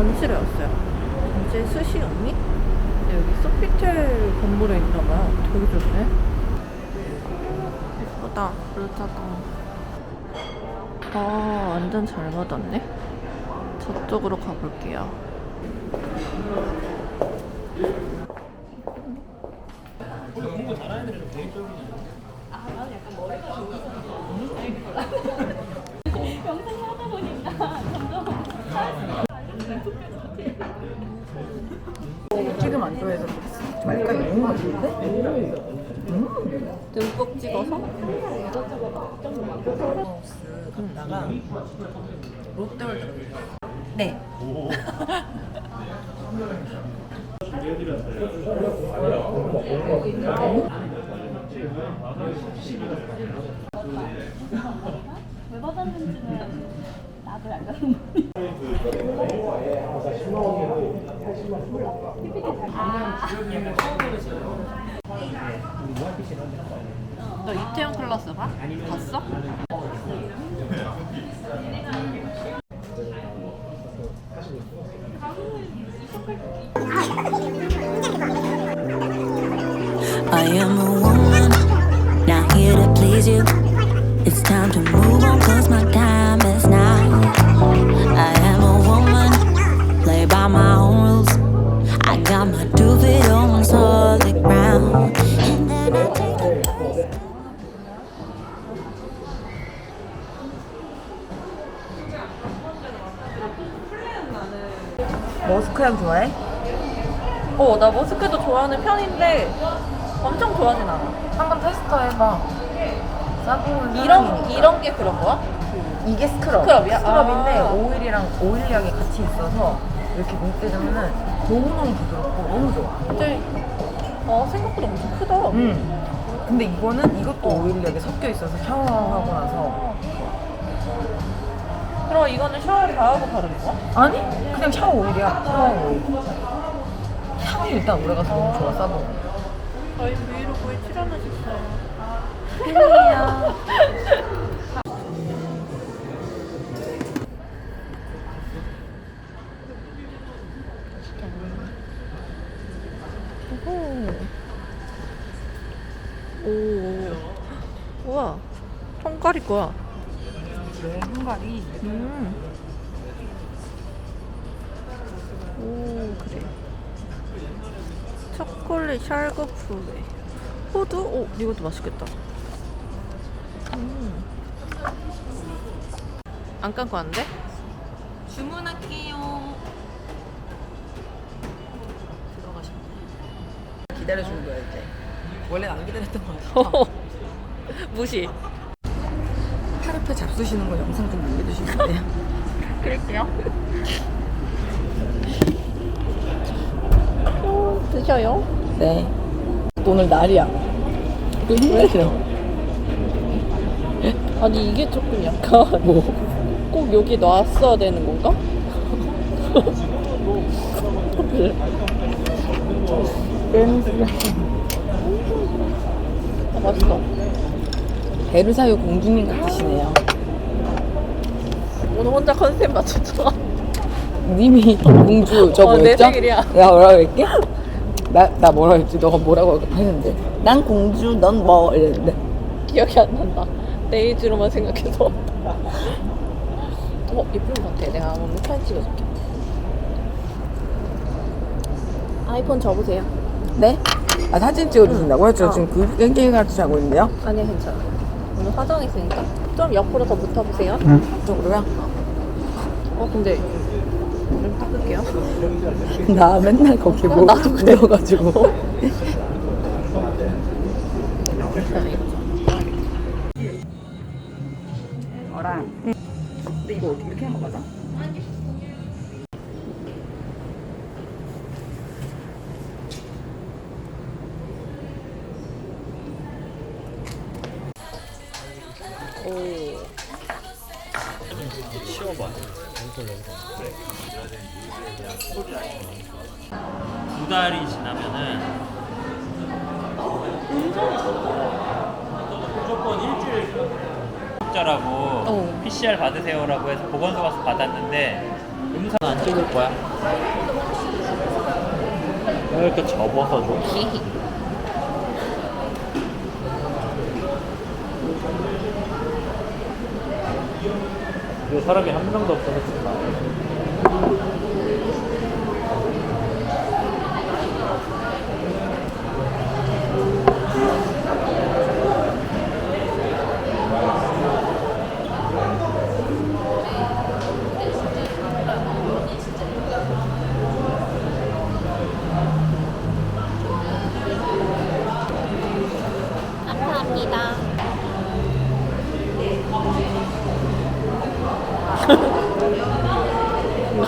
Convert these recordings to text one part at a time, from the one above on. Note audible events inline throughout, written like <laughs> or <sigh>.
전시를 왔어요. 이제 스시 언니? 근데 여기 소피텔 건물에 있나봐요. 되게 좋네. 예쁘다. 르타다. 아, 완전 잘 받았네. 저쪽으로 가볼게요. 지금 하우스 갔다가 롯데월드 네. 왜 받았는지는 나도 약간 너 이태원 클라스 봐? 봤어? I am a woman, not here to please you. It's time to move on, cause my time 편인데 엄청 좋아하진 않아. 한번 테스터 해봐 싸고 이런 이런 게 그런 거야? 이게 스크럽 스크럽이야? 스크럽인데 아. 오일이랑 오일량이 같이 있어서 이렇게 물때면은 너무너무 부드럽고 너무 좋아 근데 어 생각보다 엄청 크다. 음. 근데 이거는 이것도 오일력이 섞여 있어서 샤워하고 나서 그럼 이거는 샤워 다 하고 바르는 거야? 아니 그냥 샤워 오일이야 샤워 오일 향이 일단 오래 가서 너무 좋아 싸고 저희 브이로그에 출연하셨어요. 오. 우와. 통가리 거야. 내 한갈이 음. 초콜릿 샬그푸레. 호두? 오, 이것도 맛있겠다. 음. 안 감고 왔는데? 주문할게요. 들어가시면 기다려주는 거야 이제 원래는 안 기다렸던 거 같아 <laughs> 무시. 파르페 잡수시는 거 영상 좀 남겨주시면 안 돼요? <laughs> 그럴게요. <laughs> 어, 드셔요. 네 오늘 날이야 왜 이래 아니 이게 조금 약간 <laughs> 뭐 꼭 여기 놨어야 되는 건가? 그래. 아, 맛있어. 베르사유 공주님 같으시네요 오늘 혼자 컨셉 맞췄잖아. 님이 공주 저 어, 내 뭐였죠? 생일이야. 내가 뭐라고 했게? 나, 나 뭐라 했지? 너가 뭐라고 했는데 난 공주 넌 뭐 이랬는데 기억이 안 난다. 네이즈로만 생각해서. 어, 예쁜 것 같아. 내가 오늘 사진 찍어줄게. 아이폰 접으세요. 네? 아 사진 찍어주신다고요? 저 어. 지금 그 깽깽이 같이 자고 있는데요? 아니야, 괜찮아. 오늘 화장했으니까. 좀 옆으로 더 붙어보세요. 저쪽으로요? 어, 근데. 좀 닦을게요. <laughs> 나 맨날 거기 뭐 나도 그래. 그래가지고 어랑 근데 이거 어떻게 이렇게 하는 거 맞아? 두 달이 지나면은 무조건 일주일 자라고 어. PCR 받으세요라고 해서 보건소 가서 받았는데 영상 안 찍을 거야? 왜 이렇게 접어서 줘? 왜 <laughs> 사람이 한 명도 없어서 찍나? 감사합니다.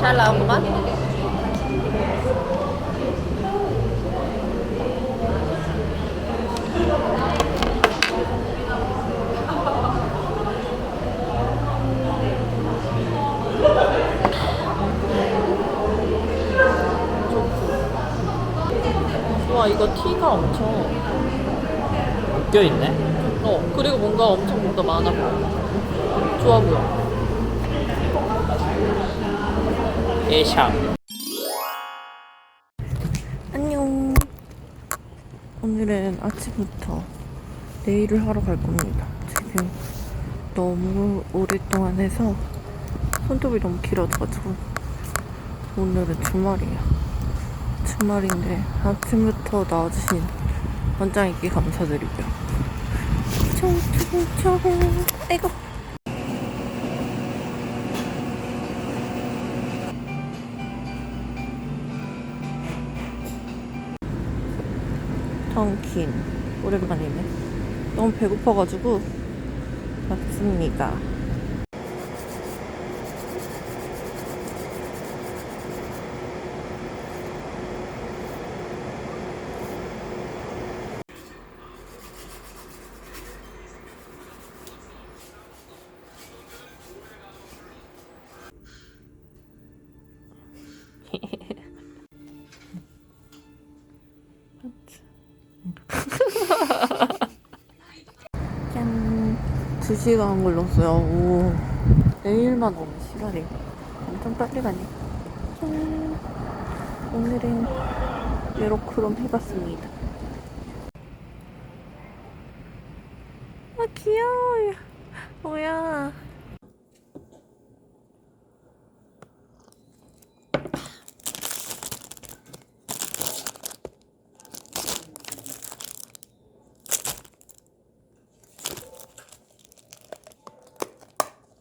잘 나온구만. 와 이거 티가 엄청 묶여 있네. 어 그리고 뭔가 엄청 뭔가 많아 보여 좋아 보여 에샹. 안녕. 오늘은 아침부터 네일을 하러 갈 겁니다. 지금 너무 오랫동안 해서 손톱이 너무 길어져가지고 오늘은 주말이야. 주말인데 아침부터 나와주신 원장님께 감사드리고요. 총총총 아이고. 턴킨. 오랜만이네. 너무 배고파가지고. 왔습니다 2시간 걸렸어요. 오. 내일만 오는 시간이 엄청 빨리 가네 짠. 오늘은 메로크롬 해봤습니다. 아 귀여워 뭐야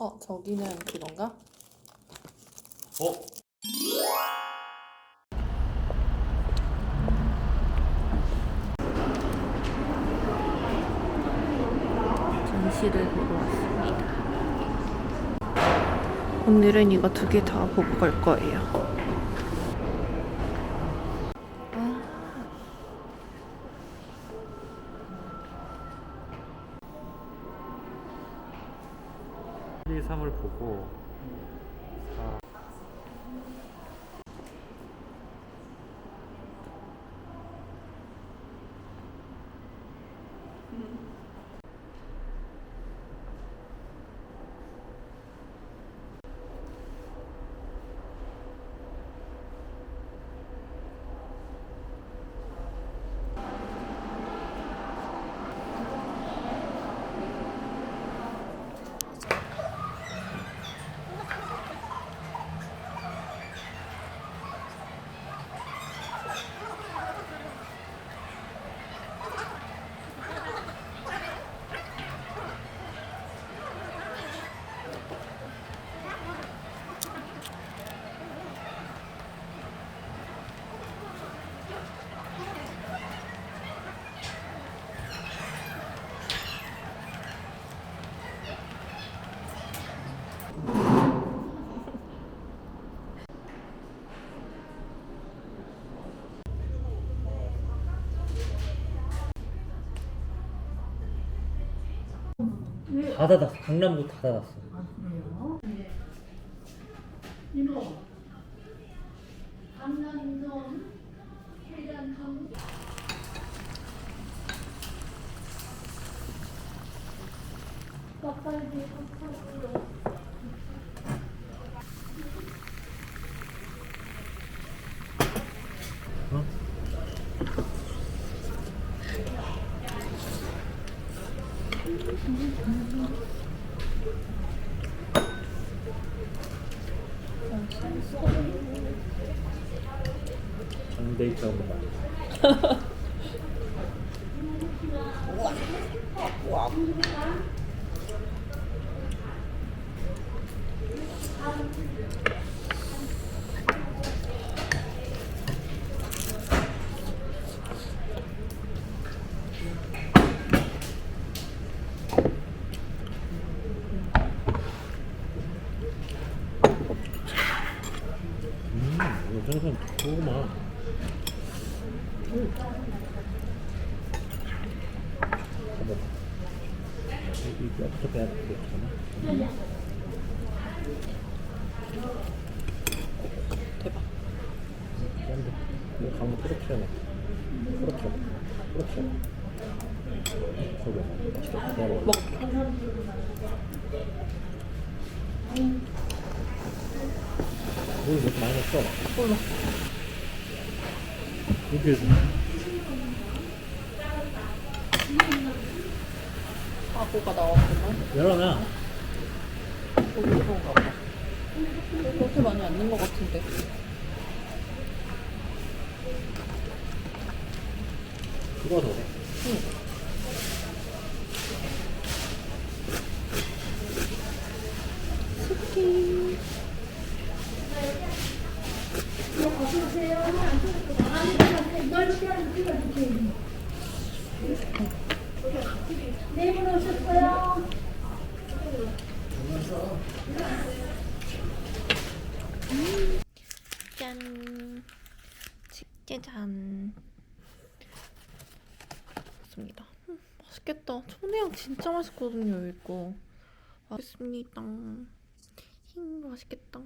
어 저기는 그건가? 어? 전시를 보러 왔습니다. 오늘은 이거 두 개 다 보고 갈 거예요. 일 2, 3을 보고 다 닫았어. 강남도 다 닫았어. 아 이모. 강남동 해당 강. 빡빡이 빡빡이. 데이트 한번 봐. 음, 이거 생선 고구마. 빼야 돼. 잠깐만. 대박. 짠데. 이거 그렇게 해놔. 그렇게. 그렇게. 저거. 먹어. 먹. 물 이렇게 많이 넣었어. 몰라. 이렇게 해서. 사고가 나왔구만. 열어놔. 거기서가 봐. 그렇게 많이 안 넣은 것 같은데. 그거 더 해. 짜잔. 좋습니다. 음, 맛있겠다. 초내향 진짜 맛있거든요, 이거. 맛있습니다. 힝, 맛있겠다.